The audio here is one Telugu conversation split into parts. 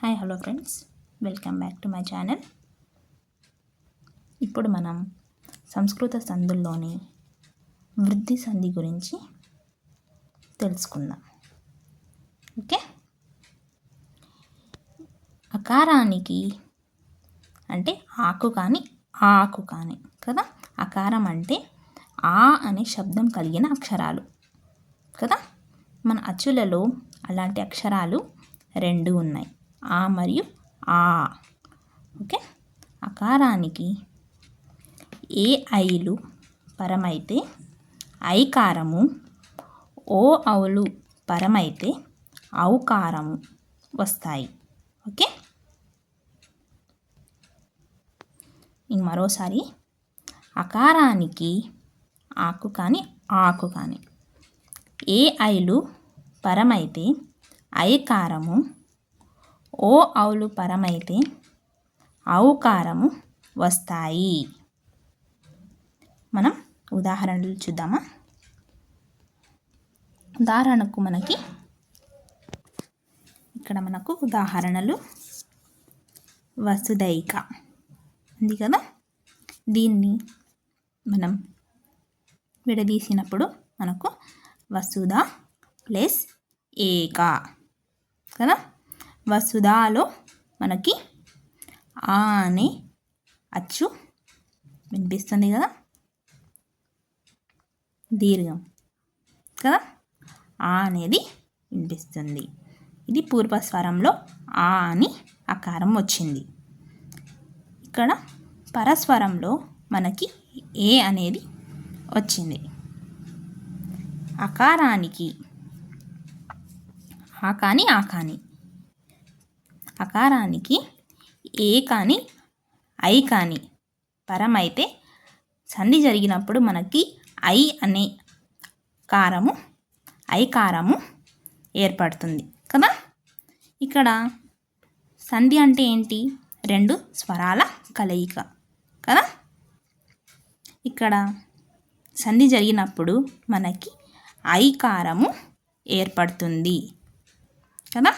Hi hello friends welcome back to my channel ఇప్పుడు మనం సంస్కృత సందుల్లోని వృద్ధి సంధి గురించి తెలుసుకుందాం. ఓకే అకారానికి అంటే ఆకు కానీ ఆకు కానీ కదా? అకారం అంటే ఆ అనే శబ్దం కలిగిన అక్షరాలు కదా? మన అచ్చులలో అలాంటి అక్షరాలు రెండు ఉన్నాయి. ఆ మరియు ఆ. ఓకే? అకారానికి ఏ ఐలు పరమైతే ఐకారము ఓ అవులు పరమైతే ఔకారము వస్తాయి. ఓకే? ఇంక మరోసారి అకారానికి ఆకు కానీ ఆకు కానీ ఏ ఐలు పరమైతే ఐకారము ఓ అవులు పరమైతే ఔకారము వస్తాయి. మనం ఉదాహరణలు చూద్దామా? ఉదాహరణకు మనకి ఇక్కడ మనకు ఉదాహరణలు వసుదైక ఉంది కదా? దీన్ని మనం విడదీసినప్పుడు మనకు వసుధ ప్లస్ ఏక కదా? వసుధాలో మనకి ఆ అనే అచ్చు వినిపిస్తుంది కదా? దీర్ఘం. కదా? ఆ అనేది వినిపిస్తుంది. ఇది పూర్వస్వరంలో ఆ అని ఆకారం వచ్చింది. ఇక్కడ పరస్వరంలో మనకి ఏ అనేది వచ్చింది. అకారానికి ఆ కానీ ఆ కానీ. అకారానికి ఏ కానీ ఐ కానీ పరమైతే సంధి జరిగినప్పుడు మనకి ఐ అనే కారము ఐకారము ఏర్పడుతుంది కదా? ఇక్కడ సంధి అంటే ఏంటి? రెండు స్వరాల కలయిక కదా? ఇక్కడ సంధి జరిగినప్పుడు మనకి ఐకారము ఏర్పడుతుంది కదా?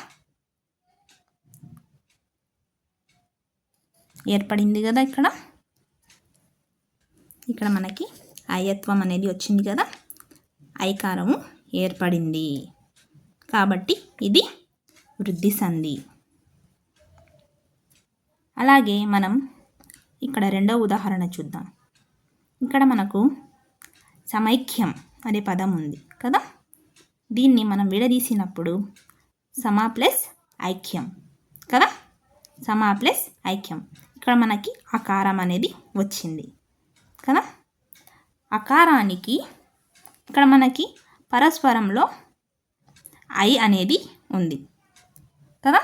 ఏర్పడింది కదా ఇక్కడ. ఇక్కడ మనకి అయత్వం అనేది వచ్చింది కదా. ఐకారము ఏర్పడింది. కాబట్టి ఇది వృద్ధి సంధి. అలాగే మనం ఇక్కడ రెండవ ఉదాహరణ చూద్దాం. ఇక్కడ మనకు సమైక్యం అనే పదం ఉంది కదా. దీన్ని మనం విడదీసినప్పుడు సమా ప్లస్ ఐక్యం కదా. సమా ప్లస్ ఐక్యం. ఇక్కడ మనకి అకారం అనేది వచ్చింది కదా? అకారానికి ఇక్కడ మనకి పరస్పరంలో ఐ అనేది ఉంది కదా?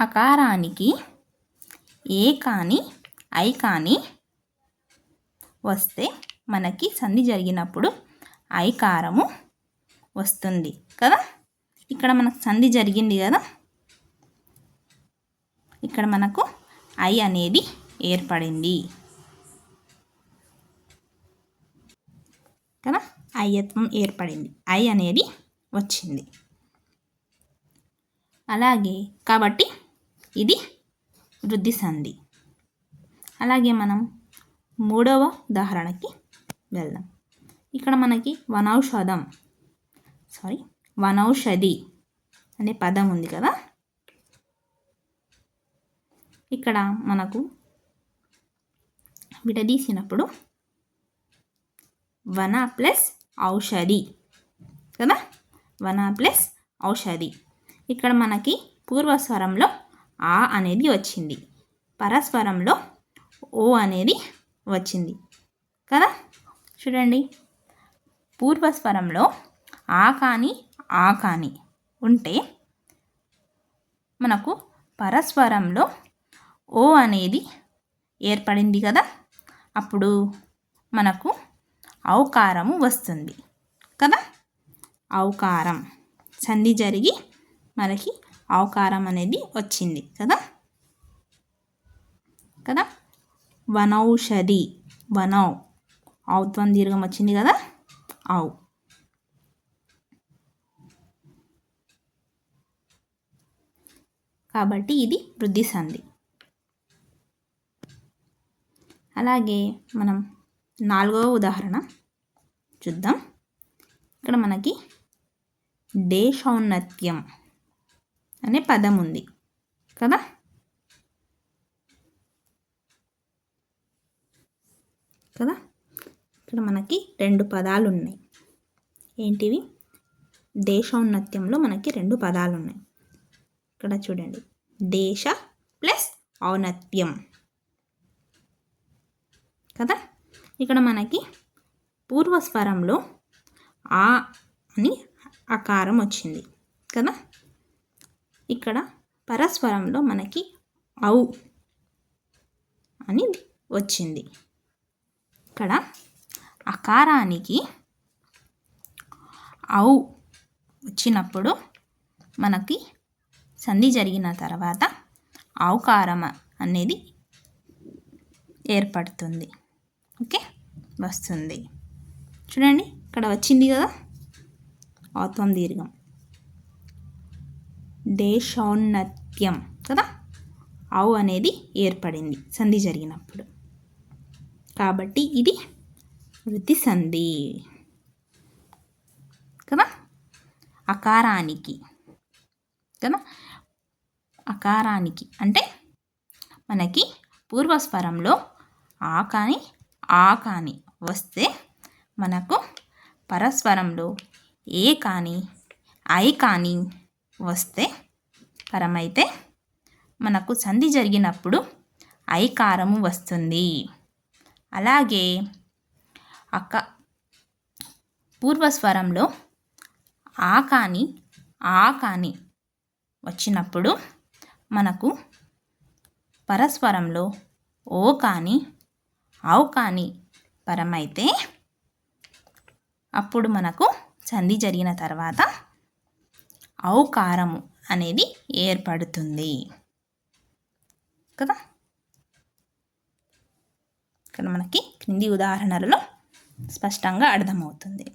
అకారానికి ఏ కానీ ఐ కానీ వస్తే మనకి సంధి జరిగినప్పుడు ఐకారము వస్తుంది కదా? ఇక్కడ మనకు సంధి జరిగింది కదా? ఇక్కడ మనకు ఐ అనేది ఏర్పడింది. కదా? ఐయత్వం ఏర్పడింది. ఐ అనేది వచ్చింది. అలాగే కాబట్టి ఇది వృద్ధి సంధి. అలాగే మనం మూడవ ఉదాహరణకి వెళ్దాం. ఇక్కడ మనకి వనౌషధం సారీ వనౌషధి అనే పదం ఉంది కదా? ఇక్కడ మనకు విడదీసినప్పుడు వన ప్లస్ ఔషధి కదా? వన ప్లస్ ఔషధి. ఇక్కడ మనకి పూర్వస్వరంలో ఆ అనేది వచ్చింది. పరస్వరంలో ఓ అనేది వచ్చింది కదా? చూడండి. పూర్వస్వరంలో ఆ కానీ ఆ కానీ ఉంటే మనకు పరస్వరంలో ఓ అనేది ఏర్పడింది కదా? అప్పుడు మనకు ఔకారము వస్తుంది కదా? ఔకారం. సంధి జరిగి మనకి ఔకారం అనేది వచ్చింది కదా? కదా? వనౌషధి. వనౌ. ఔత్వం దీర్ఘం వచ్చింది కదా? ఔ. కాబట్టి ఇది వృద్ధి సంధి. అలాగే మనం నాలుగవ ఉదాహరణ చూద్దాం. ఇక్కడ మనకి దేశౌన్నత్యం అనే పదం ఉంది కదా? కదా? ఇక్కడ మనకి రెండు పదాలు ఉన్నాయి. ఏంటివి? దేశౌన్నత్యంలో మనకి రెండు పదాలు ఉన్నాయి. ఇక్కడ చూడండి. దేశ ప్లస్ ఔన్నత్యం కదా? ఇక్కడ మనకి పూర్వస్వరంలో ఆ అని అకారం వచ్చింది కదా? ఇక్కడ పరస్వరంలో మనకి ఔ అని వచ్చింది. ఇక్కడ అకారానికి ఔ వచ్చినప్పుడు మనకి సంధి జరిగిన తర్వాత ఔకారం అనేది ఏర్పడుతుంది. ఓకే? వస్తుంది. చూడండి ఇక్కడ వచ్చింది కదా? ఆత్వం దీర్ఘం. దేశౌన్నత్యం కదా? అవు అనేది ఏర్పడింది సంధి జరిగినప్పుడు. కాబట్టి ఇది వృత్తి సంధి కదా? అకారానికి కదా? అకారానికి అంటే మనకి పూర్వస్వరంలో ఆ కానీ ఆ కానీ వస్తే మనకు పరస్వరంలో ఏ కానీ ఐ కానీ వస్తే పరమైతే మనకు సంధి జరిగినప్పుడు ఐకారము వస్తుంది. అలాగే అక్క పూర్వస్వరంలో ఆ కానీ ఆ కానీ వచ్చినప్పుడు మనకు పరస్వరంలో ఓ కానీ ఆవు కానీ పరమైతే అప్పుడు మనకు సంధి జరిగిన తర్వాత ఔకారము అనేది ఏర్పడుతుంది. కదా? ఇక్కడ మనకి క్రింది ఉదాహరణలలో స్పష్టంగా అర్థమవుతుంది.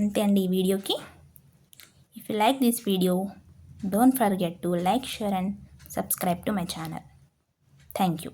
అంతే అండి ఈ వీడియోకి. If you like this video don't forget to like share and subscribe to my channel thank you